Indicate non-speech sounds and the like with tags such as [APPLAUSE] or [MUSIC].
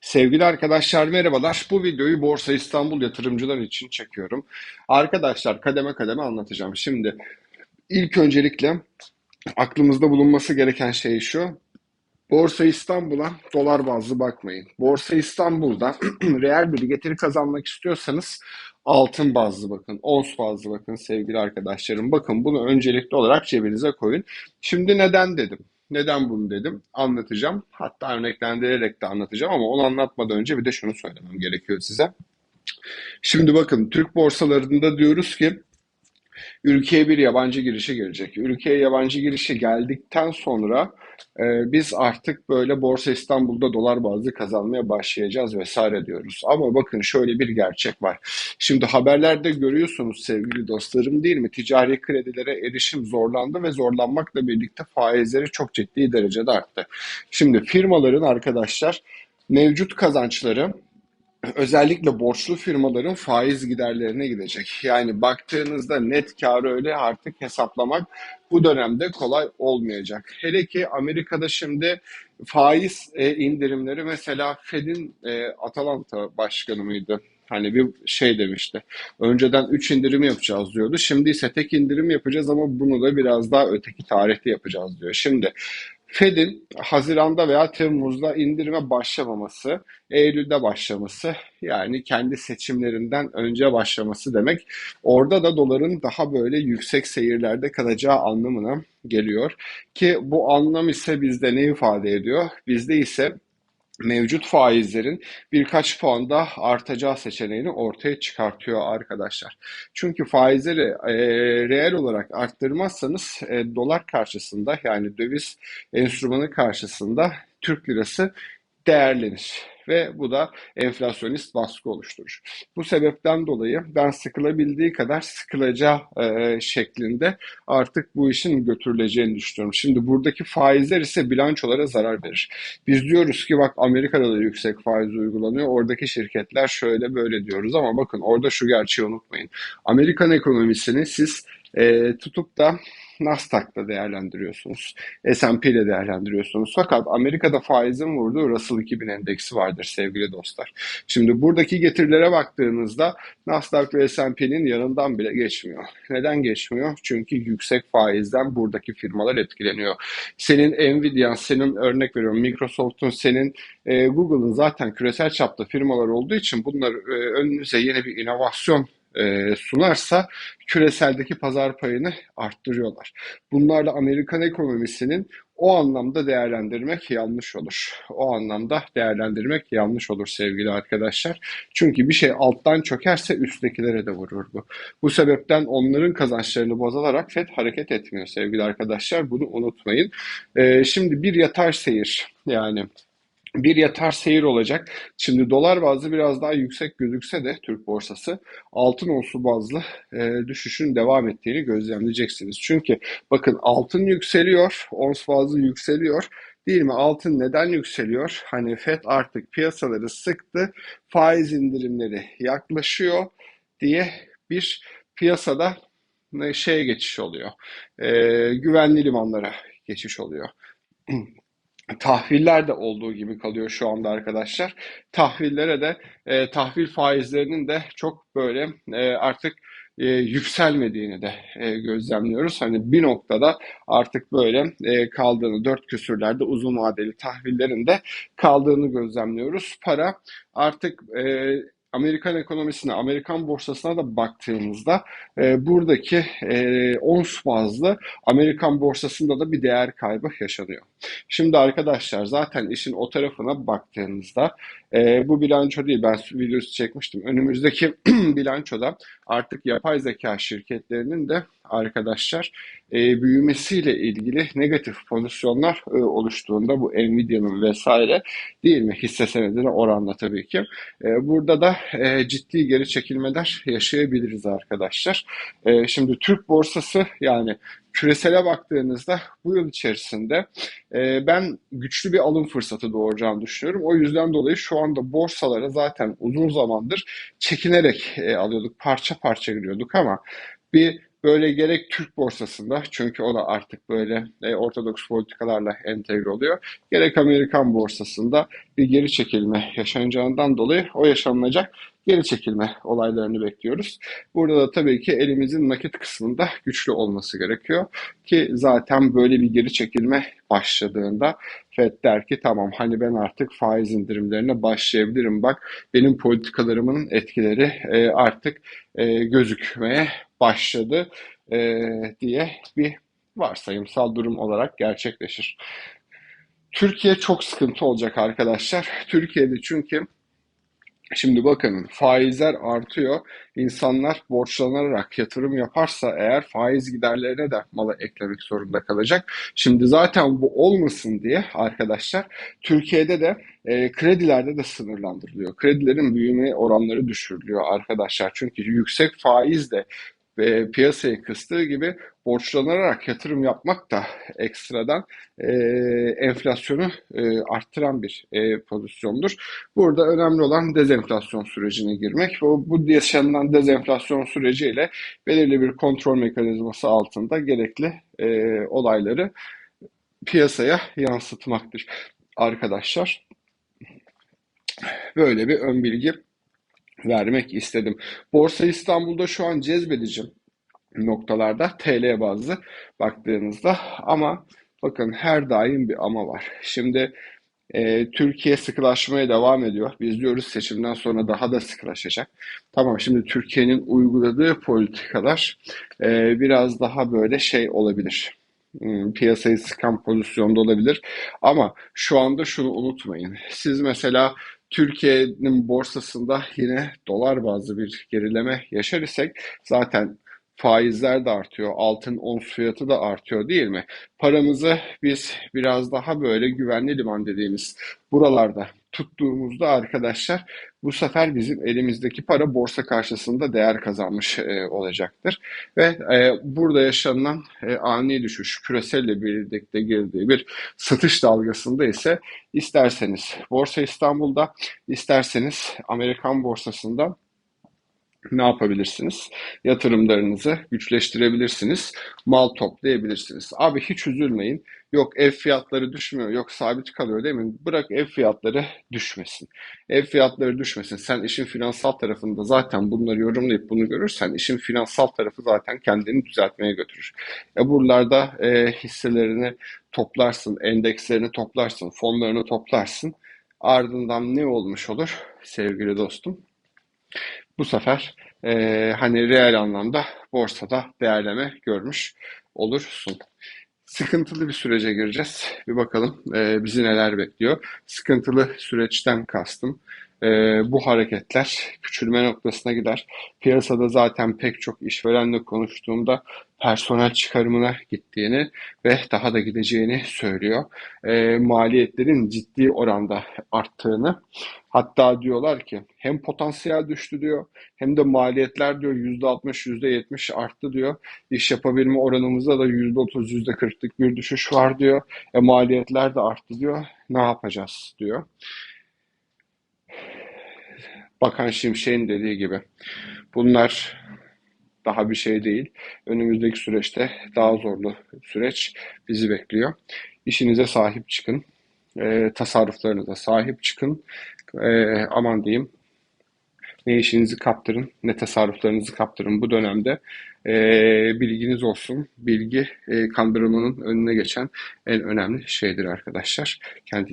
Sevgili arkadaşlar merhabalar. Bu videoyu Borsa İstanbul yatırımcılar için çekiyorum. Arkadaşlar kademe kademe anlatacağım. Şimdi ilk öncelikle aklımızda bulunması gereken şey şu. Borsa İstanbul'a dolar bazlı bakmayın. Borsa İstanbul'da [CLEARS THROAT] reel bir getiri kazanmak istiyorsanız altın bazlı bakın, ons bazlı bakın sevgili arkadaşlarım. Bakın bunu öncelikli olarak cebinize koyun. Şimdi neden dedim? Neden bunu dedim? Anlatacağım. Hatta örneklendirerek de anlatacağım ama onu anlatmadan önce bir de şunu söylemem gerekiyor size. Şimdi bakın Türk borsalarında diyoruz ki ülkeye bir yabancı girişi gelecek. Ülkeye yabancı girişi geldikten sonra e, biz artık böyle Borsa İstanbul'da dolar bazlı kazanmaya başlayacağız vesaire diyoruz. Ama bakın şöyle bir gerçek var. Şimdi haberlerde görüyorsunuz sevgili dostlarım değil mi? Ticari kredilere erişim zorlandı ve zorlanmakla birlikte faizleri çok ciddi derecede arttı. Şimdi firmaların arkadaşlar mevcut kazançları özellikle borçlu firmaların faiz giderlerine gidecek. Yani baktığınızda net karı öyle artık hesaplamak bu dönemde kolay olmayacak. Hele ki Amerika'da şimdi faiz e, indirimleri mesela Fed'in e, Atalanta başkanı mıydı? Hani bir şey demişti. Önceden 3 indirim yapacağız diyordu. Şimdi ise tek indirim yapacağız ama bunu da biraz daha öteki tarihte yapacağız diyor. Şimdi Fed'in Haziran'da veya Temmuz'da indirime başlamaması, Eylül'de başlaması yani kendi seçimlerinden önce başlaması demek. Orada da doların daha böyle yüksek seyirlerde kalacağı anlamına geliyor. Ki bu anlam ise bizde ne ifade ediyor? Bizde ise mevcut faizlerin birkaç puan daha artacağı seçeneğini ortaya çıkartıyor arkadaşlar. Çünkü faizleri e, reel olarak arttırmazsanız e, dolar karşısında yani döviz enstrümanı karşısında Türk lirası değerlenir ve bu da enflasyonist baskı oluşturur. Bu sebepten dolayı ben sıkılabildiği kadar sıkılacağı e, şeklinde artık bu işin götürüleceğini düşünüyorum. Şimdi buradaki faizler ise bilançolara zarar verir. Biz diyoruz ki bak Amerika'da da yüksek faiz uygulanıyor. Oradaki şirketler şöyle böyle diyoruz ama bakın orada şu gerçeği unutmayın. Amerikan ekonomisini siz e, tutup da Nasdaq'ta değerlendiriyorsunuz. S&P ile değerlendiriyorsunuz. Fakat Amerika'da faizin vurduğu Russell 2000 endeksi vardır sevgili dostlar. Şimdi buradaki getirilere baktığınızda Nasdaq ve S&P'nin yanından bile geçmiyor. Neden geçmiyor? Çünkü yüksek faizden buradaki firmalar etkileniyor. Senin Nvidia, senin örnek veriyorum Microsoft'un, senin e, Google'ın zaten küresel çapta firmalar olduğu için bunlar e, önünüze yeni bir inovasyon e, sunarsa küreseldeki pazar payını arttırıyorlar. Bunlarla Amerikan ekonomisinin o anlamda değerlendirmek yanlış olur. O anlamda değerlendirmek yanlış olur sevgili arkadaşlar. Çünkü bir şey alttan çökerse üsttekilere de vurur bu. Bu sebepten onların kazançlarını bozalarak FED hareket etmiyor sevgili arkadaşlar. Bunu unutmayın. Ee, şimdi bir yatay seyir yani bir yatar seyir olacak. Şimdi dolar bazlı biraz daha yüksek gözükse de Türk borsası altın olsu bazlı e, düşüşün devam ettiğini gözlemleyeceksiniz. Çünkü bakın altın yükseliyor, ons bazlı yükseliyor. Değil mi? Altın neden yükseliyor? Hani FED artık piyasaları sıktı, faiz indirimleri yaklaşıyor diye bir piyasada şeye geçiş oluyor. E, güvenli limanlara geçiş oluyor. [CLEARS THROAT] tahviller de olduğu gibi kalıyor şu anda arkadaşlar. Tahvillere de e, tahvil faizlerinin de çok böyle e, artık e, yükselmediğini de e, gözlemliyoruz. Hani bir noktada artık böyle e, kaldığını dört küsürlerde uzun vadeli tahvillerin de kaldığını gözlemliyoruz. Para artık e, Amerikan ekonomisine, Amerikan borsasına da baktığımızda e, buradaki e, ons bazlı Amerikan borsasında da bir değer kaybı yaşanıyor. Şimdi arkadaşlar zaten işin o tarafına baktığınızda e, bu bilanço değil ben videosu çekmiştim. Önümüzdeki [CLEARS THROAT] bilançoda artık yapay zeka şirketlerinin de arkadaşlar e, büyümesiyle ilgili negatif pozisyonlar e, oluştuğunda bu Nvidia'nın vesaire değil mi hisse senedine oranla tabii ki. E, burada da e, ciddi geri çekilmeler yaşayabiliriz arkadaşlar. E, şimdi Türk borsası yani küresele baktığınızda bu yıl içerisinde e, ben güçlü bir alım fırsatı doğuracağını düşünüyorum. O yüzden dolayı şu anda borsalara zaten uzun zamandır çekinerek e, alıyorduk, parça parça giriyorduk ama bir Böyle gerek Türk borsasında çünkü o da artık böyle e, ortodoks politikalarla entegre oluyor. Gerek Amerikan borsasında bir geri çekilme yaşanacağından dolayı o yaşanacak geri çekilme olaylarını bekliyoruz. Burada da tabii ki elimizin nakit kısmında güçlü olması gerekiyor ki zaten böyle bir geri çekilme başladığında Fed der ki tamam hani ben artık faiz indirimlerine başlayabilirim bak benim politikalarımın etkileri e, artık e, gözükmeye başladı e, diye bir varsayımsal durum olarak gerçekleşir. Türkiye çok sıkıntı olacak arkadaşlar. Türkiye'de çünkü Şimdi bakın faizler artıyor. İnsanlar borçlanarak yatırım yaparsa eğer faiz giderlerine de malı eklemek zorunda kalacak. Şimdi zaten bu olmasın diye arkadaşlar Türkiye'de de e, kredilerde de sınırlandırılıyor. Kredilerin büyüme oranları düşürülüyor arkadaşlar. Çünkü yüksek faiz de ve piyasayı kıstığı gibi borçlanarak yatırım yapmak da ekstradan e, enflasyonu e, arttıran bir e, pozisyondur. Burada önemli olan dezenflasyon sürecine girmek ve bu yaşanılan dezenflasyon süreciyle belirli bir kontrol mekanizması altında gerekli e, olayları piyasaya yansıtmaktır. Arkadaşlar böyle bir ön bilgi vermek istedim. Borsa İstanbul'da şu an cezbedici noktalarda TL bazlı baktığınızda ama bakın her daim bir ama var. Şimdi e, Türkiye sıkılaşmaya devam ediyor. Biz diyoruz seçimden sonra daha da sıkılaşacak. Tamam şimdi Türkiye'nin uyguladığı politikalar e, biraz daha böyle şey olabilir. Hmm, piyasayı sıkan pozisyonda olabilir. Ama şu anda şunu unutmayın. Siz mesela Türkiye'nin borsasında yine dolar bazlı bir gerileme yaşar isek zaten faizler de artıyor, altın ons fiyatı da artıyor değil mi? Paramızı biz biraz daha böyle güvenli liman dediğimiz buralarda tuttuğumuzda arkadaşlar bu sefer bizim elimizdeki para borsa karşısında değer kazanmış e, olacaktır. Ve e, burada yaşanılan e, ani düşüş küreselle birlikte girdiği bir satış dalgasında ise isterseniz Borsa İstanbul'da isterseniz Amerikan borsasında ne yapabilirsiniz? Yatırımlarınızı güçleştirebilirsiniz. Mal toplayabilirsiniz. Abi hiç üzülmeyin. Yok ev fiyatları düşmüyor, yok sabit kalıyor değil mi? Bırak ev fiyatları düşmesin. Ev fiyatları düşmesin. Sen işin finansal tarafında zaten bunları yorumlayıp bunu görürsen işin finansal tarafı zaten kendini düzeltmeye götürür. E buralarda e, hisselerini toplarsın, endekslerini toplarsın, fonlarını toplarsın. Ardından ne olmuş olur sevgili dostum? Bu sefer e, hani reel anlamda borsada değerleme görmüş olursun. Sıkıntılı bir sürece gireceğiz. Bir bakalım e, bizi neler bekliyor. Sıkıntılı süreçten kastım e, bu hareketler küçülme noktasına gider. Piyasada zaten pek çok işverenle konuştuğumda personel çıkarımına gittiğini ve daha da gideceğini söylüyor. E, maliyetlerin ciddi oranda arttığını hatta diyorlar ki hem potansiyel düştü diyor hem de maliyetler diyor %60 %70 arttı diyor. İş yapabilme oranımızda da %30 %40'lık bir düşüş var diyor. E, maliyetler de arttı diyor. Ne yapacağız diyor. Bakan Şimşek'in dediği gibi. Bunlar daha bir şey değil. Önümüzdeki süreçte daha zorlu süreç bizi bekliyor. İşinize sahip çıkın. E, tasarruflarınıza sahip çıkın. E, aman diyeyim ne işinizi kaptırın ne tasarruflarınızı kaptırın bu dönemde e, bilginiz olsun. Bilgi e, kandırılmanın önüne geçen en önemli şeydir arkadaşlar. Kendi